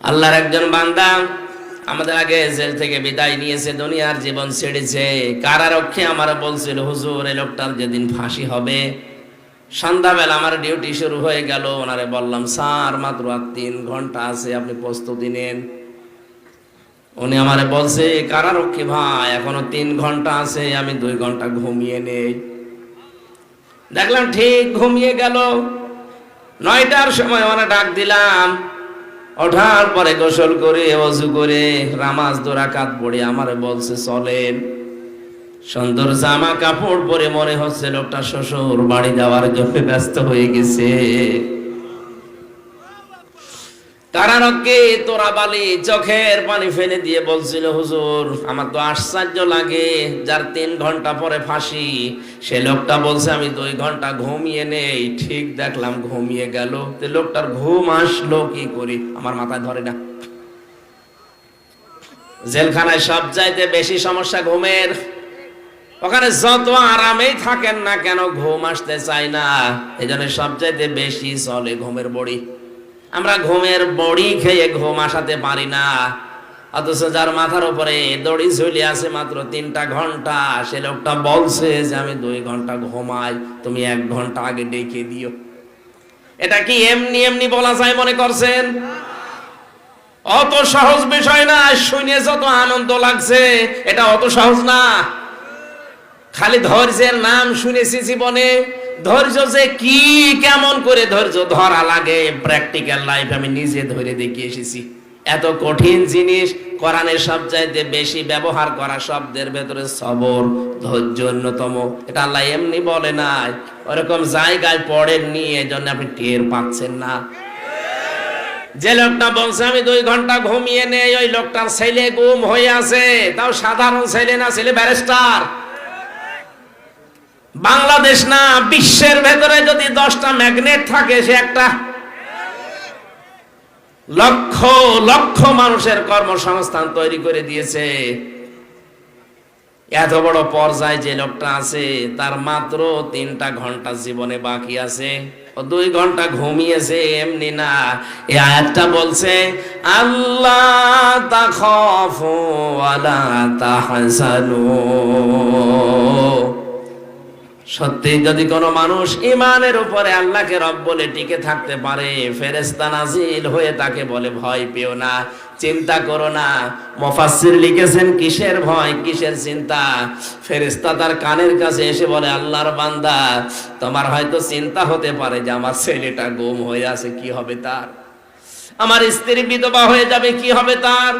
আল্লাহর একজন বান্দা আমাদের আগে জেল থেকে বিদায় নিয়েছে, দুনিয়ার জীবন ছেড়েছে। কারারক্ষে আমার বলছিল, হুজুর, এই লোকটার যেদিন ফাঁসি হবে, সন্ধ্যাবেলা আমার ডিউটি শুরু হয়ে গেল। ওনারে বললাম, স্যার, মাত্র আর তিন ঘণ্টা আছে, আপনি প্রস্তুতি নেন। উনি আমারে বলছে কারারক্ষী ভাই, এখনও তিন ঘণ্টা আছে, আমি দুই ঘণ্টা ঘুমিয়ে নেই। দেখলাম ঠিক ঘুমিয়ে গেল। নয়টার সময় ওরা ডাক দিলাম ওঠার পরে গোসল করে, অজু করে রামাজ দোরাকাত পড়ে আমার বলছে, চলেন। সুন্দর জামা কাপড় পরে মনে হচ্ছে লোকটা শ্বশুর বাড়ি যাওয়ার জন্য ব্যস্ত হয়ে গেছে। কারারকে তোরা বালি চোখের পানি ফেলে দিয়ে বলছিল, হুজুর, আমার তো আশ্চর্য লাগে যার তিন ঘণ্টা পরে ফাঁসি। সে লোকটা বলছে, আমি দুই ঘণ্টা ঘুমিয়ে নেই। ঠিক দেখলাম ঘুমিয়ে গেল। লোকটার ঘুম আসলো, কি করি? আমার মাথায় ধরে না। জেলখানায় সব চাইতে বেশি সমস্যা ঘুমের। ওখানে যত আরামেই থাকেন না কেন, ঘুম আসতে চায় না। এই জন্য সবচাইতে বেশি চলে ঘুমের বড়ি। আমরা ঘুমের বড়ি খেয়ে ঘুম আসাতে পারি না। অথচ যার মাথার উপরে দড়ি ঝুলে আছে মাত্র তিনটা ঘণ্টা, সে লোকটা বলছে যে, আমি দুই ঘণ্টা ঘুমাই, তুমি এক ঘণ্টা আগে ডেকে দিও। এটা কি এমনি এমনি বলা যায় মনে করছেন? অত সহজ বিষয় না, শুনে যত আনন্দ লাগছে, এটা অত সহজ না। খালি ধৈর্যের নাম শুনেছি জীবনে। ধৈর্য যে কি কেমন করে ধৈর্য ধরা লাগে? প্র্যাকটিক্যাল লাইফ আমি নিজে ধরে দেখে এসেছি। এত কঠিন জিনিস কোরআনের সব চাইতে বেশি ব্যবহার করা শব্দের ভেতরে সবর, ধৈর্য অন্যতম। এটা আল্লাহ এমনি বলে নাই। ওরকম জায়গায় পড়েননি এজন্য আপনি টের পাচ্ছেন না। যে লোকটা বলছে, আমি দুই ঘণ্টা ঘুমিয়ে নেই, ওই লোকটার ছেলে গুম হয়ে আছে। তাও সাধারণ ছেলে না, ছেলে ব্যারিস্টার। বাংলাদেশ না, বিশ্বের ভেতরে যদি দশটা ম্যাগনেট থাকে, সে একটা লক্ষ লক্ষ মানুষের কর্মসংস্থান তৈরি করে দিয়েছে। এত বড় পর্যায়ে যে লোকটা আছে, তার মাত্র তিনটা ঘণ্টা জীবনে বাকি আছে। ও দুই ঘণ্টা ঘুমিয়েছে, এমনি না। এ আয়াতটা বলছে, আল্লাহ তাহজানু। সত্যি, যদি কোনো মানুষ ইমানের উপরে আল্লাহকে রব বলে টিকে থাকতে পারে ফেরেস্তা নাজিল হয়ে তাকে বলে, ভয় পেও না, চিন্তা করো না। মফাসির লিখেছেন, কিসের ভয়, কিসের চিন্তা? ফেরেস্তা তার কানের কাছে এসে বলে, আল্লাহর বান্দা, তোমার হয়তো চিন্তা হতে পারে যে আমার ছেলেটা গুম হয়ে আছে, কি হবে তার? আমার স্ত্রী বিধবা হয়ে যাবে, কি হবে তার?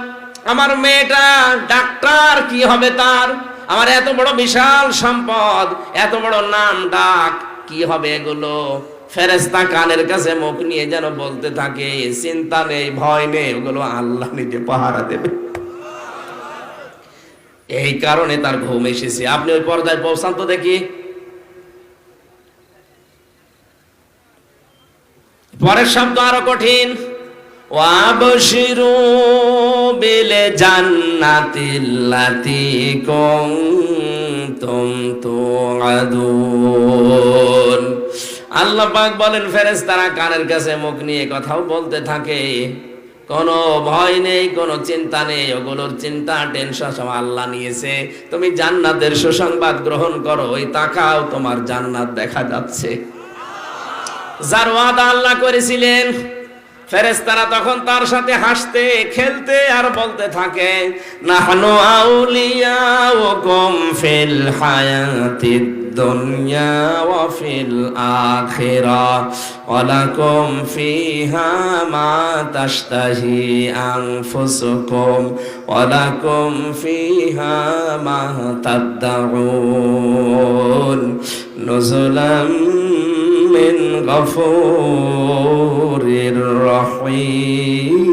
আমার মেয়েটা ডাক্তার, কি হবে তার? আমার এত বড় বিশাল সম্পদ, এত বড় নাম ডাক, কি হবে এগুলো? ফেরেস্তা কানের কাছে মুখ নিয়ে যেন বলতে থাকে, চিন্তা নেই, ভয় নেই, ওগুলো আল্লাহ নিজে পাহারা দেবে। এই কারণে তার ঘুম এসেছে। আপনি ওই পর্যায়ে পৌঁছান তো দেখি। পরের শব্দ আরও কঠিন। وابشروا بالجنة التي كنتم توعدون আল্লাহ পাক বলেন ফেরেশতারা কানের কাছে মুখ নিয়ে কথাও বলতে থাকে কোনো ভয় নেই কোনো চিন্তা নেই ওগুলোর চিন্তা টেনশন সব আল্লাহ নিয়েছে তুমি জান্নাতের সুসংবাদ গ্রহণ করো ওই তাকাও তোমার জান্নাত দেখা যাচ্ছে যার ওয়াদা আল্লাহ করেছিলেন ফেরেস্তারা তখন তার সাথে হাসতে, খেলতে আর বলতে থাকে, নাহনু আউলিয়াউকুম ফিল হায়াতিদ দুনিয়া ওয়া ফিল আখিরা ওয়া লাকুম ফিহা মা তাশতাহি আনফুসুকুম ওয়া লাকুম ফিহা মা তাদউন নুজুলাম غفور رحيم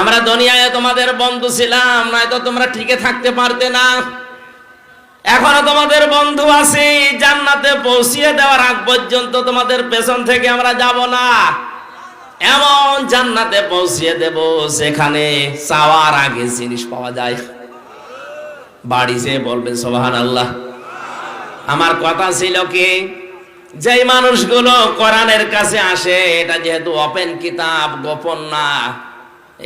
আমরা দুনিয়ায় তোমাদের বন্ধু ছিলাম নয়তো তোমরা টিকে থাকতে পারতে না এখনো তোমাদের বন্ধু আছি জান্নাতে পৌঁছিয়ে দেওয়ার আগ পর্যন্ত তোমাদের পেছন থেকে আমরা যাব না এমন জান্নাতে পৌঁছিয়ে দেব সেখানে চাওয়ার আগে জিনিস পাওয়া যায় বাড়ি যেয়ে বলবেন সোবাহান আল্লাহ আমার কথা ছিল কি যে মানুষগুলো কোরআনের কাছে আসে, এটা যেহেতু ওপেন কিতাব, গোপন না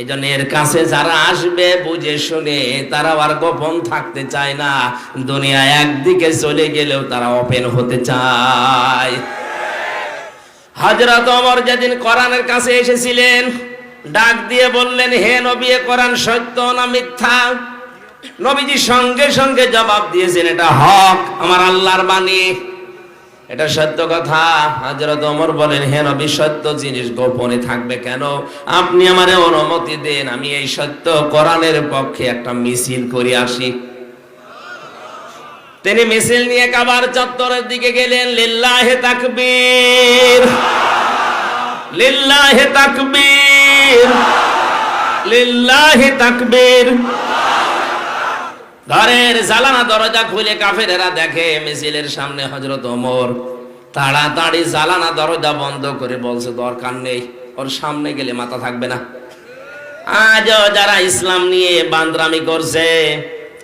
এই জন্য এর কাছে যারা আসবে, বুঝে শুনে তারা আর গোপন থাকতে চায় না। দুনিয়া একদিকে চলে গেলেও তারা ওপেন হতে চায়। হজরত অমর যেদিন কোরআনের কাছে এসেছিলেন, ডাক দিয়ে বললেন, হে নবী কোরআন সত্য না মিথ্যা? নবীজি সঙ্গে সঙ্গে জবাব দিয়েছেন, এটা হক, আমার আল্লাহর বাণী। এটা সত্য কথা। হযরত ওমর বলেন, হে নবী, সত্য জিনিস গোপনে থাকবে কেন? আপনি আমারে অনুমতি দেন, আমি এই সত্য কোরআনের পক্ষে একটা মিছিল করে আসি। তিনি মিছিল নিয়ে কাবার চত্বরের দিকে গেলেন, লিল্লাহে তাকবীর লিল্লাহে তাকবীর লিল্লাহে তাকবীর। ঘরের জালানা দরজা খুলে কাফেরেরা দেখে মিছিলের সামনে হজরত ওমর। তাড়াতাড়ি জালানা দরজা বন্ধ করে বলছে, দরকার নেই, ওর সামনে গেলে মাথা থাকবে না। আজও যারা ইসলাম নিয়ে বান্দরামি করছে,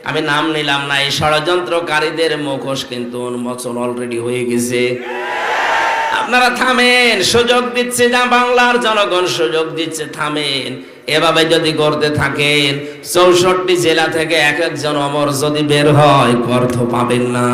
আমি নাম নিলাম না, এই ষড়যন্ত্রকারীদের মুখোশ কিন্তু উন্মোচন অলরেডি হয়ে গেছে। আপনারা থামেন, সুযোগ দিচ্ছে যা বাংলার জনগণ সুযোগ দিচ্ছে, থামেন। এভাবে যদি করতে থাকেন, চৌষট্টি জেলা থেকে এক একজন অমর যদি বের হয় অর্থ পাবেন না।